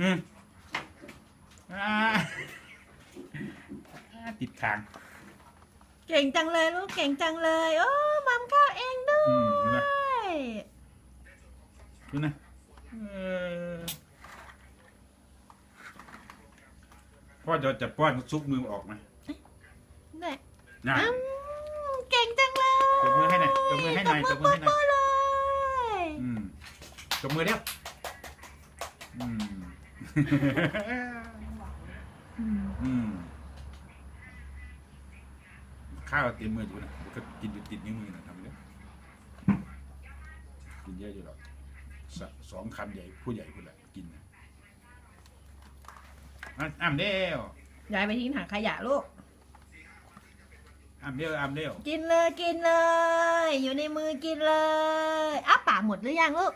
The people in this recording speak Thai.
อืมอ่าอ่าติดทางเก่งจังเลยลูกเก่งจังเลย โอ้มัมข้าวเองด้วอืมดูนะยดูนะเออพ่อจะจะป้อนซุปมือออกไหมเนี่ยนะ อืมเก่งจังเลยตบมือให้หน่อยตบมือให้หน่อยตบมือให้หน่อย ตบมือเลยอืมตบมือเดียวอืม อืมอืมข้าวเต็มมืออยู่นะมันก็กินอยู่ติดนิ้วมือนะทำเลยกินเยอะอยู่หรอกสสองคำใหญ่ผู้ใหญ่คนละกินนะอะอ้ามเดียวยายไปทิ้งถังขยะลูก อ้ามเดียวอ้ามเดียวกินเลยกินเลย อยู่ในมือกินเลยอ้าปากหมดหรือยังลูก